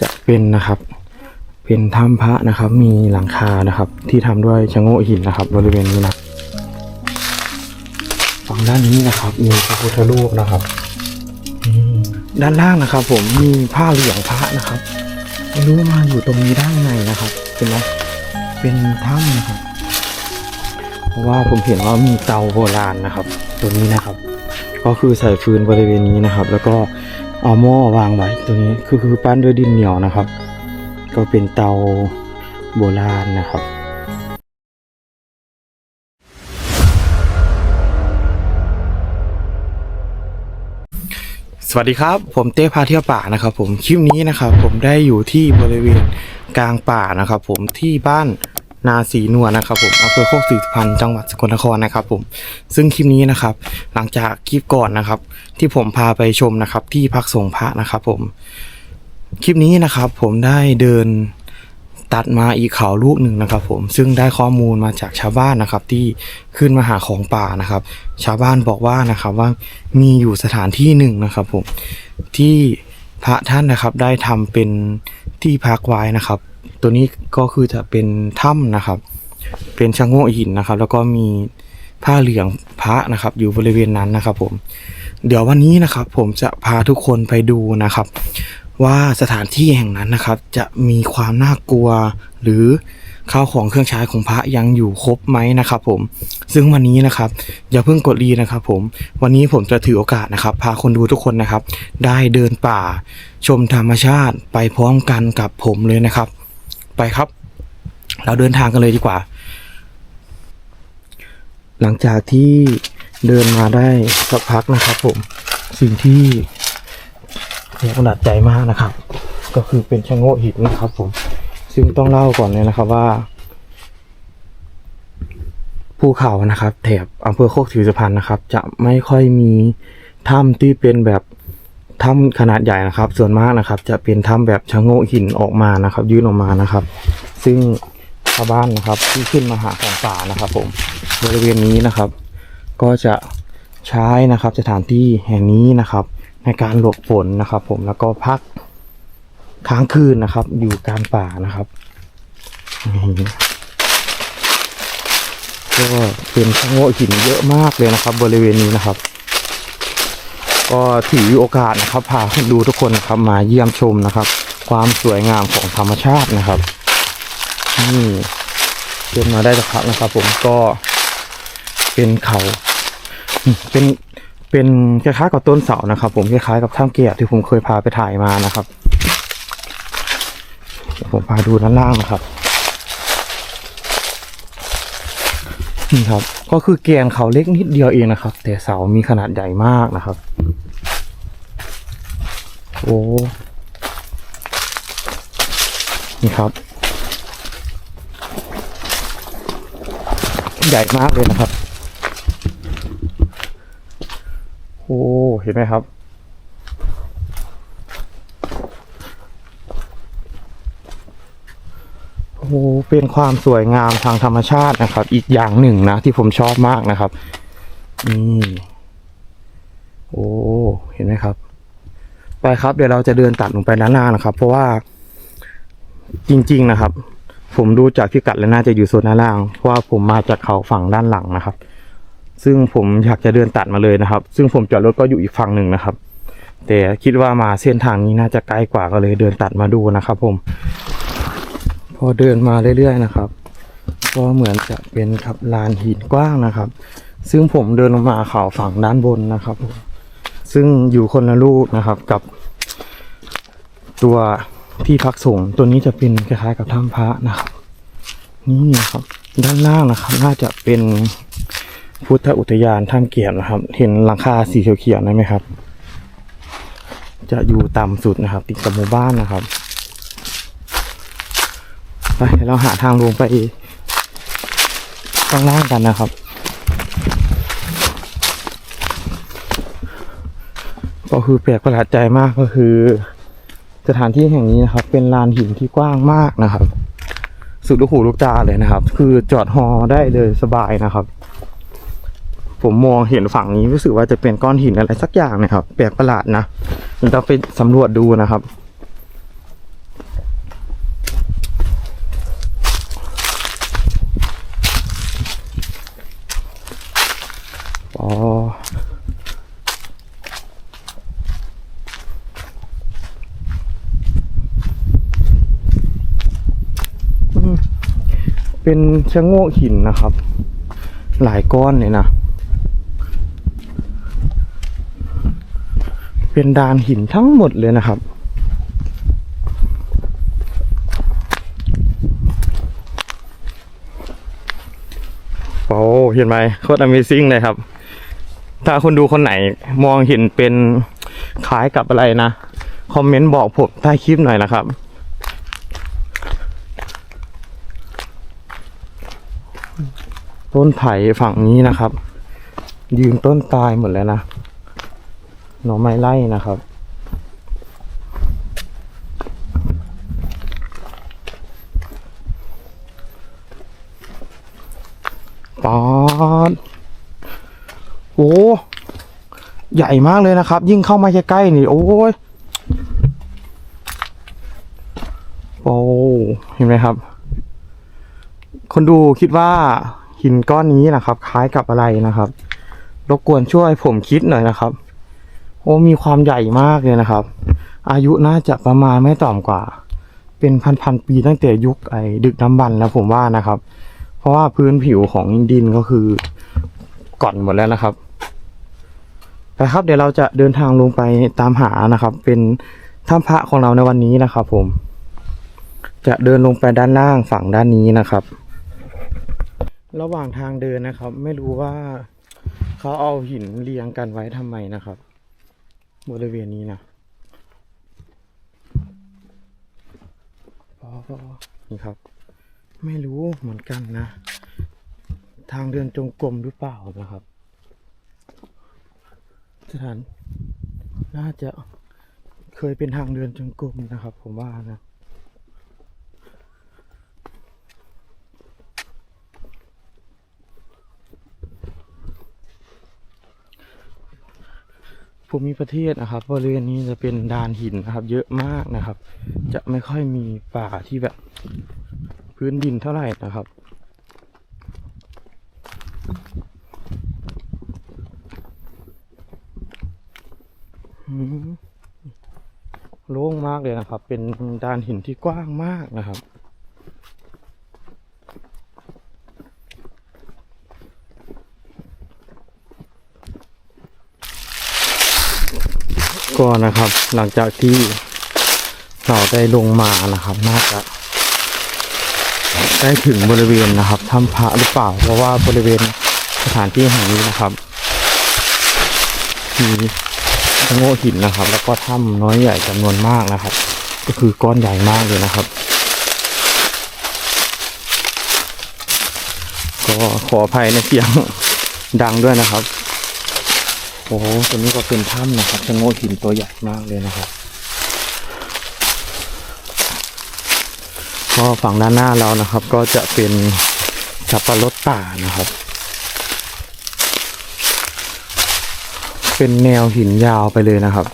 จะเป็นนะครับ เป็นถ้ำพระนะครับ มีหลังคานะครับ ที่ทำด้วยชะโงกหินนะครับ บริเวณนี้นะฝั่งด้านนี้นะครับ มีพระพุทธรูปนะครับด้านล่างนะครับ ผมมีผ้าเหลืองพระนะครับไม่รู้มาอยู่ตรงนี้ได้ไงนะครับเห็นไหมเป็นถ้ำนะครับเพราะว่าผมเห็นว่ามีเตาโบราณนะครับ ตัวนี้นะครับ ก็คือใส่ฟืนบริเวณนี้นะครับ แล้วก็ เอาหม้อวางไว้ตัวนี้คือคือปั้นด้วยดินเหนียวนะครับ ก็เป็นเตาโบราณนะครับสวัสดีครับ ผมเต้พาเที่ยวป่านะครับ ผมคลิปนี้นะครับ ผมได้อยู่ที่บริเวณกลางป่านะครับ ผมที่บ้าน นาสีนวลนะครับผมอำเภอโคกสีสุพรรณจังหวัดสกลนครนะครับผมซึ่งคลิปนี้นะครับ หลังจากคลิปก่อนนะครับ ที่ผมพาไปชมนะครับ ที่พักสงพระนะครับผมคลิปนี้นะครับผมได้เดินตัดมาอีกเขาลูกหนึ่งนะครับ ผมซึ่งได้ข้อมูลมาจากชาวบ้านนะครับ ที่ขึ้นมาหาของป่านะครับ ชาวบ้านบอกว่านะครับว่ามีอยู่สถานที่หนึ่งนะครับ ผมที่ พระท่านนะครับได้ทำเป็นที่พักไว้นะครับ ตัวนี้ก็คือจะเป็นถ้ำนะครับ เป็นชะโงกหินนะครับ แล้วก็มีผ้าเหลืองพระนะครับ อยู่บริเวณนั้นนะครับผม เดี๋ยววันนี้นะครับ ผมจะพาทุกคนไปดูนะครับ ว่าสถานที่แห่งนั้นนะครับ จะมีความน่ากลัวหรือ ข้าวของเครื่องใช้ของพระยังอยู่ครบไหมนะครับผมซึ่งวันนี้นะครับอย่าเพิ่งกดรีนะครับผมวันนี้ผมจะถือโอกาสนะครับ พาคนดูทุกคนนะครับ ได้เดินป่า ชมธรรมชาติไปพร้อมกันกับผมเลยนะครับ ไปครับ เราเดินทางกันเลยดีกว่า หลังจากที่เดินมาได้สักพักนะครับผมสิ่งที่เสียประหลาดใจมากนะครับ ก็คือเป็นชะโงกหินนะครับผม ซึ่งต้องเล่าก่อนเลยนะครับว่าภูเขานะครับแถบอำเภอโคกถือสุพรรณนะครับ จะไม่ค่อยมีถ้ำที่เป็นแบบถ้ำขนาดใหญ่นะครับ ส่วนมากนะครับ จะเป็นถ้ำแบบชะโงกหินออกมานะครับ ยื่นออกมานะครับ ซึ่งชาวบ้านนะครับที่ขึ้นมาหาของป่านะครับ ผมบริเวณนี้นะครับ ก็จะใช้นะครับสถานที่แห่งนี้นะครับ ในการหลบฝนนะครับ ผมแล้วก็พัก ค้างคืนนะครับ อยู่กลางป่านะครับก็เป็นชะโงกหินเยอะมากเลยนะครับ บริเวณนี้นะครับ ก็ถือโอกาสนะครับพาดูทุกคนนะครับมาเยี่ยมชมนะครับ ความสวยงามของธรรมชาตินะครับนี่เดินมาได้สักพักนะครับ ผมก็เป็นเขาเป็นเป็นคล้ายๆกับต้นเสานะครับ ผมคล้ายๆกับถ้ำเกียรที่ผมเคยพาไปถ่ายมานะครับ เดี๋ยวผมพาดูด้านล่างนะครับนี่ครับ ก็คือแกนเขาเล็กนิดเดียวเองนะครับ แต่เสามีขนาดใหญ่มากนะครับ โอ้นี่ครับ ใหญ่มากเลยนะครับ โอ้ เห็นไหมครับ โอ้เป็นความสวยงามทางธรรมชาตินะครับ อีกอย่างหนึ่งนะที่ผมชอบมากนะครับนี่โอ้เห็นไหมครับ ไปครับเดี๋ยวเราจะเดินตัดลงไปด้านล่างนะครับ เพราะว่าจริง ๆนะครับ ผมดูจากพิกัดแล้วน่าจะอยู่โซนด้านล่าง เพราะว่าผมมาจากเขาฝั่งด้านหลังนะครับ ซึ่งผมอยากจะเดินตัดมาเลยนะครับ ซึ่งผมจอดรถก็อยู่อีกฝั่งหนึ่งนะครับ แต่คิดว่ามาเส้นทางนี้น่าจะใกล้กว่าก็เลยเดินตัดมาดูนะครับ ผม พอเดินมาเรื่อยๆนะครับ ก็เหมือนจะเป็นครับลานหินกว้างนะครับ ซึ่งผมเดินลงมาเขาฝั่งด้านบนนะครับซึ่งอยู่คนละลูกนะครับกับ ตัวที่พักสงฆ์ตัวนี้จะเป็นคล้ายๆกับถ้ำพระนะครับ นี่นะครับ ด้านล่างนะครับ น่าจะเป็นพุทธอุทยานถ้ำเกียรตินะครับ เห็นหลังคาสีเขียวๆนั่นไหมครับ จะอยู่ต่ำสุดนะครับ ติดกับหมู่บ้านนะครับ ไปเราหาทางลงไปข้างล่างกันนะครับ ก็คือแปลกประหลาดใจมากก็คือ สถานที่แห่งนี้นะครับ เป็นลานหินที่กว้างมากนะครับ สุดลูกหูลูกตาเลยนะครับ คือจอดฮอได้เลยสบายนะครับ ผมมองเห็นฝั่งนี้รู้สึกว่าจะเป็นก้อนหินอะไรสักอย่างนะครับ แปลกประหลาดนะเราไปสำรวจดูนะครับ เป็นชะโงกหินนะครับ หลายก้อนเลยนะ เป็นดานหินทั้งหมดเลยนะครับโอ้เห็นไหมโคตร Amazing เลยครับ ถ้าคนดูคนไหนมองเห็นเป็นคล้ายกับอะไรนะ คอมเมนต์บอกผมใต้คลิปหน่อยนะครับ ต้นไผ่ฝั่งนี้นะครับ ยืนต้นตายหมดแล้วนะหน่อไม้ไล่นะครับปอดโอ้ใหญ่มากเลยนะครับ ยิ่งเข้ามาใกล้ๆนี่โอ้ยโอ้เห็นไหมครับ คนดูคิดว่า หินก้อนนี้นะครับ คล้ายกับอะไรนะครับ รบกวนช่วยผมคิดหน่อยนะครับ โอ้มีความใหญ่มากเลยนะครับ อายุน่าจะประมาณไม่ต่ำกว่า เป็นพันๆปีตั้งแต่ยุคไอ้ดึกน้ำบรรแล้วผมว่านะครับ เพราะว่าพื้นผิวของดินก็คือก่อนหมดแล้วนะครับไปครับเดี๋ยวเราจะเดินทางลงไปตามหานะครับ เป็นถ้ำพระของเราในวันนี้นะครับ ผม จะเดินลงไปด้านล่างฝั่งด้านนี้นะครับ ระหว่างทางเดินนะครับ ไม่รู้ว่าเขาเอาหินเรียงกันไว้ทำไมนะครับ บริเวณนี้นะพอพอนี่ครับ ไม่รู้เหมือนกันนะ ทางเดินจงกรมหรือเปล่านะครับ สถานน่าจะเคยเป็นทางเดินจงกรมนะครับ ผมว่านะ ภูมิประเทศนะครับ บริเวณนี้จะเป็นดานหินนะครับ เยอะมากนะครับ จะไม่ค่อยมีป่าที่แบบพื้นดินเท่าไหร่นะครับอืมโล่งมากเลยนะครับ เป็นดานหินที่กว้างมากนะครับ ก็นะครับ หลังจากที่เราได้ลงมานะครับน่าจะได้ถึงบริเวณนะครับถ้ำพระหรือเปล่า เพราะว่าบริเวณสถานที่แห่งนี้นะครับ มีชะโงกหินนะครับ แล้วก็ถ้ำน้อยใหญ่จำนวนมากนะครับ ก็คือก้อนใหญ่มากเลยนะครับ ก็ขออภัยในเสียงดังด้วยนะครับ โอ้โหตัวนี้ก็เป็นถ้ำนะครับชะโงกหินตัวใหญ่มากเลยนะครับก็ฝั่งด้านหน้าเรานะครับ ก็จะเป็นสับปะรดป่านะครับ เป็นแนวหินยาวไปเลยนะครับ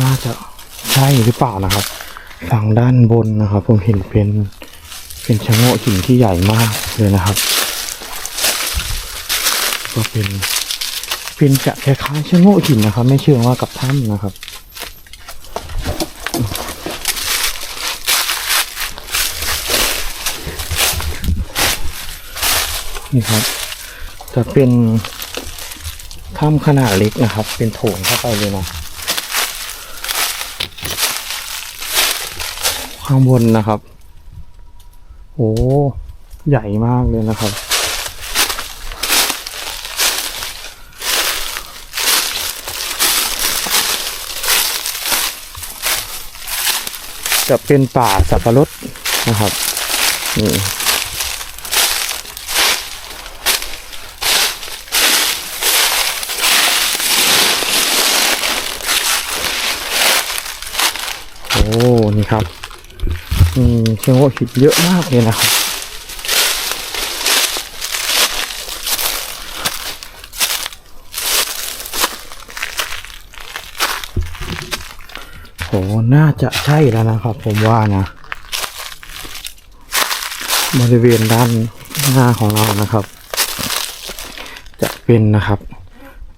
น่าจะใช่หรือเปล่านะครับฝั่งด้านบนนะครับ ผมเห็นเป็นเป็นชะโงกหินที่ใหญ่มากเลยนะครับ ก็เป็นเป็นจะคล้ายๆชะโงกหินนะครับ ไม่เชื่อว่ากับถ้ำนะครับนี่ครับ จะเป็นถ้ำขนาดเล็กนะครับ เป็นโถงเข้าไปเลยนะข้างบนนะครับ โอ้ ใหญ่มากเลยนะครับ จะเป็นป่าสับปะรดนะครับนี่โอ้ นี่ครับมีเชียงโอหิดเยอะมากเลยนะครับ โห น่า จะใช่แล้วนะครับ ผมว่านะ บริเวณด้านหน้าของเรานะครับ จะเป็นนะครับ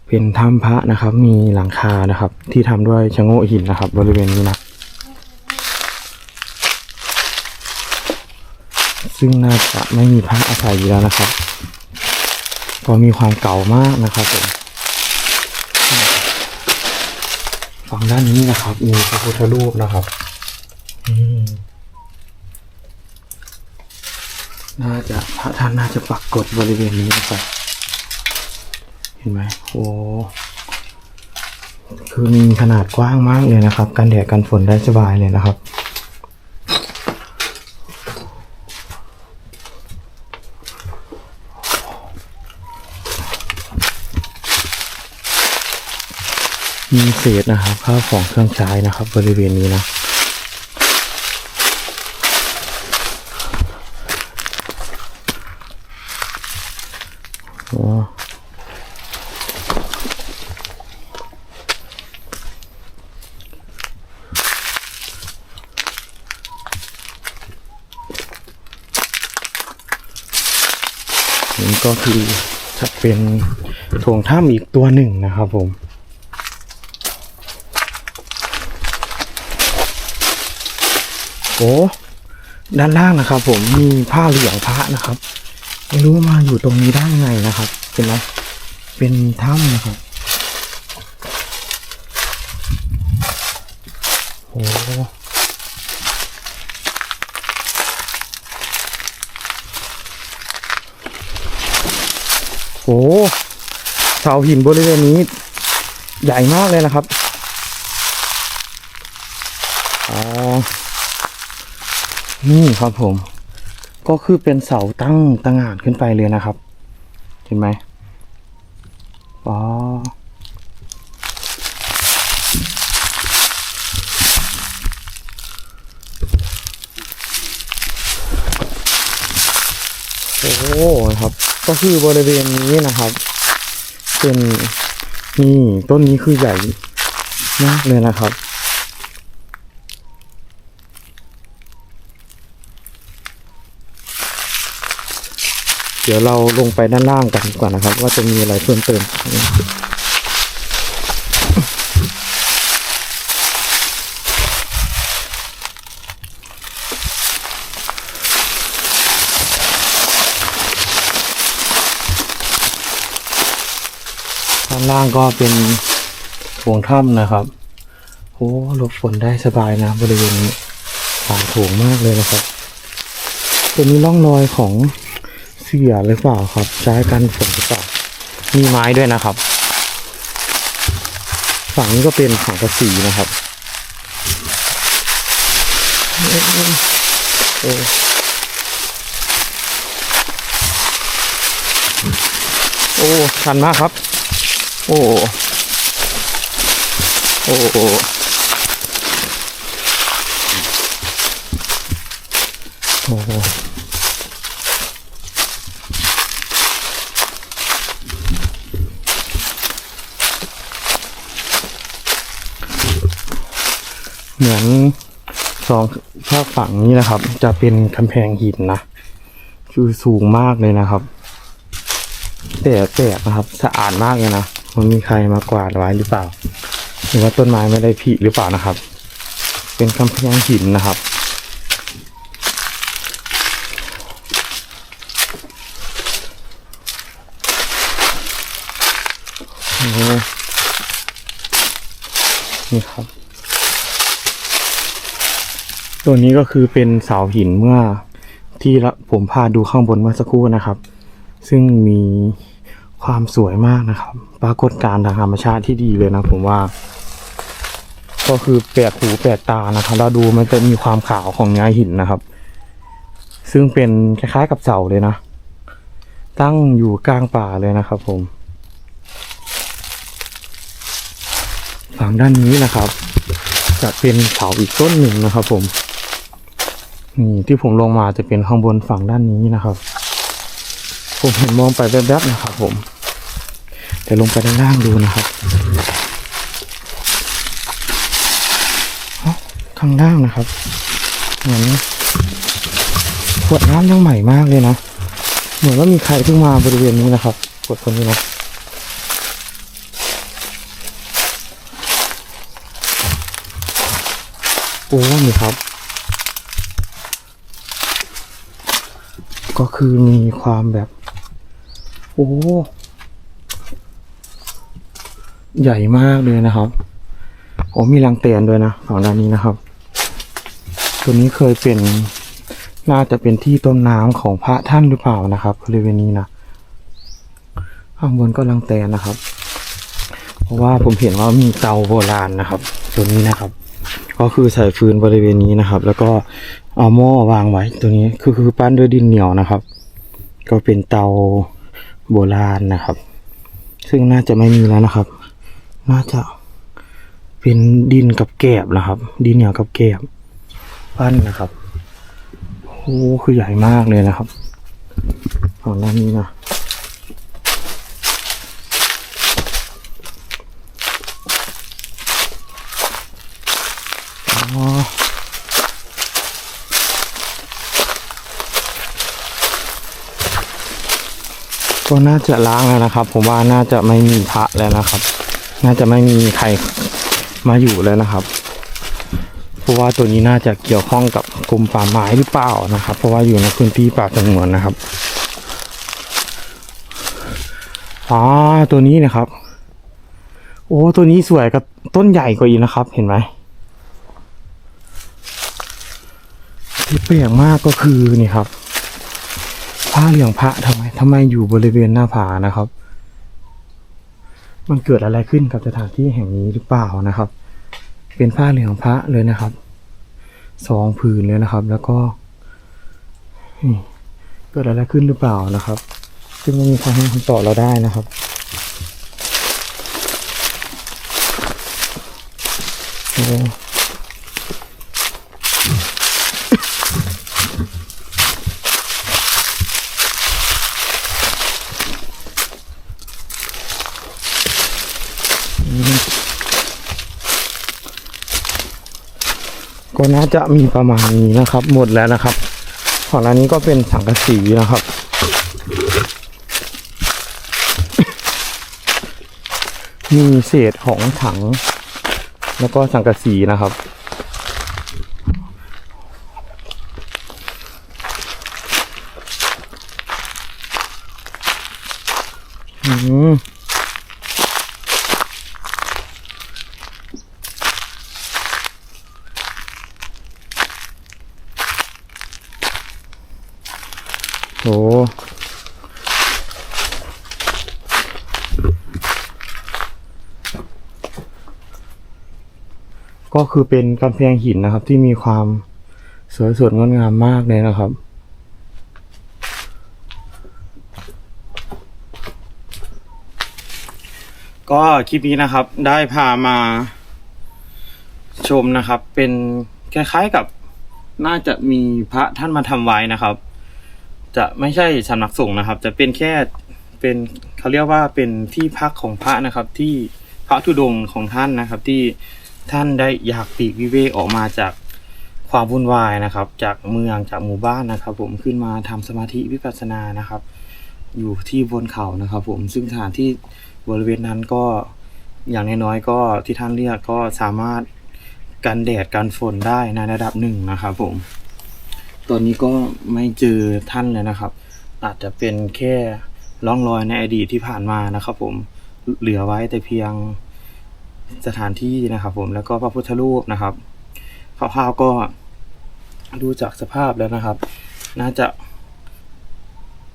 เป็นถ้ำพระนะครับ มีหลังคานะครับ ที่ทำด้วยชะโงกหินนะครับ บริเวณนี้นะซึ่งน่าจะไม่มีพระอาศัยอยู่แล้วนะครับเพราะมีความเก่ามากนะครับผม ฝั่งด้านนี้นะครับ มีพระพุทธรูปนะครับอืมน่าจะพระท่านน่าจะปักกดบริเวณนี้นะครับ เห็นไหมโอ้คือมีขนาดกว้างมากเลยนะครับ กันแดดกันฝนได้สบายเลยนะครับ มี เศษนะครับข้าวของเครื่องใช้นะครับ บริเวณนี้นะโอ้นี่ก็คือจะเป็นโถงถ้ำอีกตัวหนึ่งนะครับผม โอ้ด้านล่างนะครับ ผมมีผ้าเหลืองพระนะครับ ไม่รู้ว่ามาอยู่ตรงนี้ได้ไงนะครับเห็นไหมเป็นถ้ำนะครับโอ้โหเสาหินบริเวณนี้ ใหญ่มากเลยนะครับ อ๋อ นี่ครับผม ก็คือเป็นเสาตั้งตั้งงานขึ้นไปเลยนะครับ เห็นไหมอ๋อโอ้ครับ ก็คือบริเวณนี้นะครับเป็นนี่ต้นนี้คือใหญ่มากเลยนะครับ เดี๋ยวเราลงไปด้านล่างกันดีกว่านะครับ ว่าจะมีอะไรเพิ่มเติมด้านล่างก็เป็นโถงถ้ำนะครับโอ้หลบฝนได้สบายนะบริเวณนี้ผ่านโถงมากเลยนะครับจะมีร่องรอยของ สียหรือเปล่าครับ ใช้กันฝนหรือเปล่ามีไม้ด้วยนะครับ ฝั่งนี้ก็เป็นสังกะสีนะครับโอ้โอ้ชันมากครับ โอ้ โอ้โอ้โอ้โหเหมือน สองภาคฝั่งนี้นะครับ จะเป็นกำแพงหินนะคือสูงมากเลยนะครับแต่แปลกนะครับสะอาดมากเลยนะมันมีใครมากวาดไว้หรือเปล่า หรือว่าต้นไม้ไม่ได้ผลิหรือเปล่านะครับ เป็นกำแพงหินนะครับนี่ครับ ตัวนี้ก็คือเป็นเสาหินเมื่อที่ละผมพาดูข้างบนเมื่อสักครู่นะครับ ซึ่งมีความสวยมากนะครับ ปรากฏการณ์ทางธรรมชาติที่ดีเลยนะผมว่า ก็คือแปลกหูแปลกตานะครับ เราดูมันจะมีความขาวของเนื้อหินนะครับ ซึ่งเป็นคล้ายๆกับเสาเลยนะ ตั้งอยู่กลางป่าเลยนะครับ ผมฝั่งด้านนี้นะครับ จะเป็นเสาอีกต้นหนึ่งนะครับ ผม นี่ที่ผมลงมาจะเป็นข้างบนฝั่งด้านนี้นะครับ ผมเห็นมองไปแวบๆนะครับ ผมเดี๋ยวลงไปด้านล่างดูนะครับอ้าข้างล่างนะครับเหมือนขวดน้ำยังใหม่มากเลยนะเหมือนว่ามีใครเพิ่งมาบริเวณนี้นะครับขวดคนนี้นะโอ้นี่ครับ ก็คือมีความแบบ โอ้ใหญ่มากเลยนะครับโอ้มีรังเตียนด้วยนะฝั่งด้านนี้นะครับ ตัวนี้เคยเป็นน่าจะเป็นที่ต้นน้ำของพระท่านหรือเปล่านะครับบริเวณนี้นะข้างบนก็รังแตนนะครับ เพราะว่าผมเห็นว่ามีเตาโบราณนะครับ ตัวนี้นะครับ ก็คือใส่ฟืนบริเวณนี้นะครับ แล้วก็เอาหม้อวางไว้ตัวนี้คือคือปั้นด้วยดินเหนียวนะครับ ก็เป็นเตาโบราณนะครับ ซึ่งน่าจะไม่มีแล้วนะครับ น่าจะเป็นดินกับแกบนะครับ ดินเหนียวกับแกบปั้นนะครับโอ้คือใหญ่มากเลยนะครับฝั่งด้านนี้นะ อ๋อ ก็น่าจะล้างแล้วนะครับ ผมว่าน่าจะไม่มีพระแล้วนะครับ น่าจะไม่มีใครมาอยู่แล้วนะครับ เพราะว่าตัวนี้น่าจะเกี่ยวข้องกับกรมป่าไม้หรือเปล่านะครับ เพราะว่าอยู่ในพื้นที่ป่าสงวนนะครับอ๋อตัวนี้นะครับ โอ้ตัวนี้สวยกับต้นใหญ่กว่าอีกนะครับ เห็นไหมที่แปลกมากก็คือนี่ครับ ผ้าเหลืองพระทำไมทำไมอยู่บริเวณหน้าผานะครับ มันเกิดอะไรขึ้นกับสถานที่แห่งนี้หรือเปล่านะครับ เป็นผ้าเหลืองพระเลยนะครับสองผืนเลยนะครับ แล้วก็เกิดอะไรขึ้นหรือเปล่านะครับ ซึ่งไม่มีใครให้คำตอบเราได้นะครับโอ้ ก็น่าจะมีประมาณนี้นะครับ หมดแล้วนะครับฝั่งด้านนี้ก็เป็นสังกะสีนะครับมีเศษของถัง แล้วก็สังกะสีนะครับอืม โห ก็คือเป็นกำแพงหินนะครับ ที่มีความสวยสดงดงามมากเลยนะครับ ก็คลิปนี้นะครับได้พามาชมนะครับ เป็นคล้ายๆกับน่าจะมีพระท่านมาทำไว้นะครับ จะไม่ใช่สำนักสงฆ์นะครับ จะเป็นแค่เป็นเขาเรียกว่าเป็นที่พักของพระนะครับ ที่พระธุดงค์ของท่านนะครับที่ ท่านได้อยากปีกวิเวกออกมาจากความวุ่นวายนะครับ จากเมืองจากหมู่บ้านนะครับ ผมขึ้นมาทำสมาธิวิปัสสนานะครับ อยู่ที่บนเขานะครับ ผมซึ่งสถานที่บริเวณนั้นก็อย่างน้อยๆก็ที่ท่านเรียกก็สามารถกันแดดกันฝนได้ในระดับหนึ่งนะครับ ผม ตอนนี้ก็ไม่เจอท่านเลยนะครับ อาจจะเป็นแค่ร่องรอยในอดีตที่ผ่านมานะครับ ผมเหลือไว้แต่เพียง สถานที่นะครับ ผมแล้วก็พระพุทธรูปนะครับคร่าวๆก็ดูจากสภาพแล้วนะครับ น่าจะ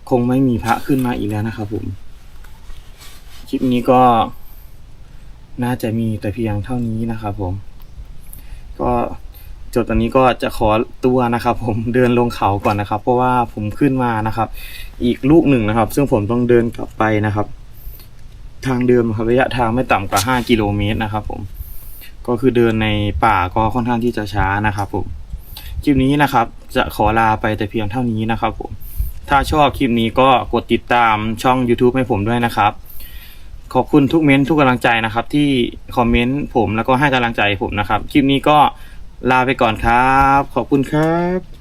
คงไม่มีพระขึ้นมาอีกแล้วนะครับ ผม คลิปนี้ก็น่าจะมีแต่เพียงเท่านี้นะครับ ผม ก็จบตอนนี้ก็จะขอตัวนะครับ ผมเดินลงเขาก่อนนะครับ เพราะว่าผมขึ้นมานะครับ อีกลูกหนึ่งนะครับ ซึ่งผมต้องเดินกลับไปนะครับ ทางเดิมครับระยะทางไม่ต่ำกว่า 5 กิโลเมตรนะครับ ผม ก็คือเดินในป่าก็ค่อนข้างที่จะช้านะครับ ผมคลิปนี้นะครับ จะขอลาไปแต่เพียงเท่านี้นะครับ ผม ถ้าชอบคลิปนี้ก็กดติดตามช่อง YouTube ให้ผมด้วยนะครับ ขอบคุณทุกเม้นทุกกำลังใจนะครับ ที่คอมเมนต์ผมแล้วก็ให้กำลังใจผมนะครับ คลิปนี้ก็ลาไปก่อนครับ ขอบคุณครับ